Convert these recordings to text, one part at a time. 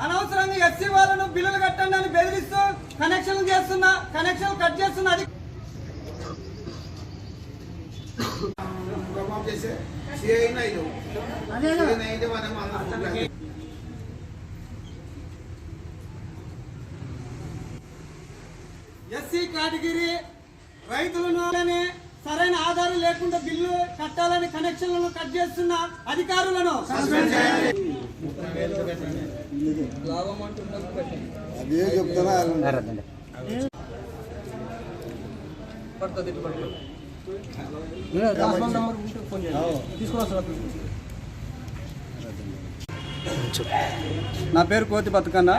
అనవసరంగా ఎస్సీ వాళ్ళను బిల్లులు కట్టండి అని బెదిరిస్తూ కనెక్షన్లు చేస్తున్న కనెక్షన్ కట్ చేస్తున్న అందరం ఎస్సీ కేటగిరీ రైతులను సరైన ఆధారం లేకుండా బిల్లు కట్టాలని కనెక్షన్లను కట్ చేస్తున్న అధికారులను అదే చెప్తున్నా. నా పేరు కోతి బతుకన్న.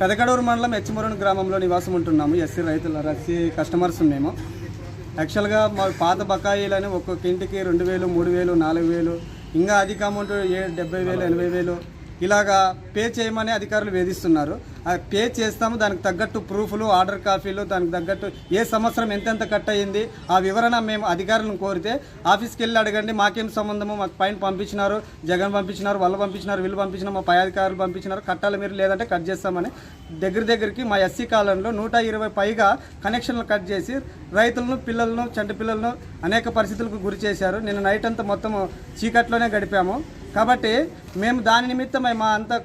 పెదకడూరు మండలం హెచ్చమూరుని గ్రామంలో నివాసం ఉంటున్నాము. ఎస్సీ రైతుల ఎస్సీ కస్టమర్స్ మేము. యాక్చువల్గా మా పాత బకాయిలని ఒక్కొక్క ఇంటికి రెండు వేలు మూడు వేలు నాలుగు వేలు ఇంకా అధిక అమౌంట్ ఏ డెబ్బై వేలు ఎనభై వేలు. ఇలాగా పే చేయమని అధికారులు వేధిస్తున్నారు. పే చేస్తాము దానికి తగ్గట్టు ప్రూఫ్లు ఆర్డర్ కాపీలు దానికి తగ్గట్టు ఏ సంవత్సరం ఎంతెంత కట్ అయ్యింది ఆ వివరణ మేము అధికారులను కోరితే ఆఫీస్కి వెళ్ళి అడగండి మాకేం సంబంధము మాకు పైన పంపించినారు జగన్ పంపించినారు వాళ్ళు పంపించినారు వీళ్ళు పంపించినారు మా పై అధికారులు పంపించినారు కట్టాలి మీరు లేదంటే కట్ చేస్తామని దగ్గర దగ్గరికి మా ఎస్సీ కాలంలో నూట ఇరవై పైగా కనెక్షన్లు కట్ చేసి రైతులను పిల్లలను చంటి పిల్లలను అనేక పరిస్థితులకు గురి చేశారు. నిన్న నైట్ అంతా మొత్తం చీకట్లోనే గడిపాము. కాబట్టి మేము దాని నిమిత్తమై మా అంతా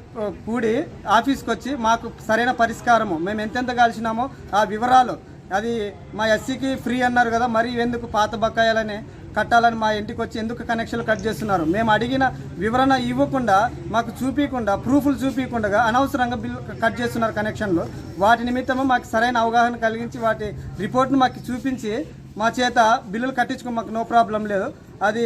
కూడి ఆఫీస్కి వచ్చి మాకు సరైన పరిష్కారము. మేము ఎంతెంత కాల్చినామో ఆ వివరాలు. అది మా ఎస్సీకి ఫ్రీ అన్నారు కదా మరి ఎందుకు పాత బకాయిలని కట్టాలని మా ఇంటికి వచ్చి ఎందుకు కనెక్షన్లు కట్ చేస్తున్నారు? మేము అడిగిన వివరణ ఇవ్వకుండా మాకు చూపించకుండా ప్రూఫ్లు చూపించకుండా అనవసరంగా బిల్ కట్ చేస్తున్నారు కనెక్షన్లు. వాటి నిమిత్తము మాకు సరైన అవగాహన కలిగించి వాటి రిపోర్ట్ను మాకు చూపించి మా చేత బిల్లులు కట్టించుకో మాకు నో ప్రాబ్లం లేదు. అది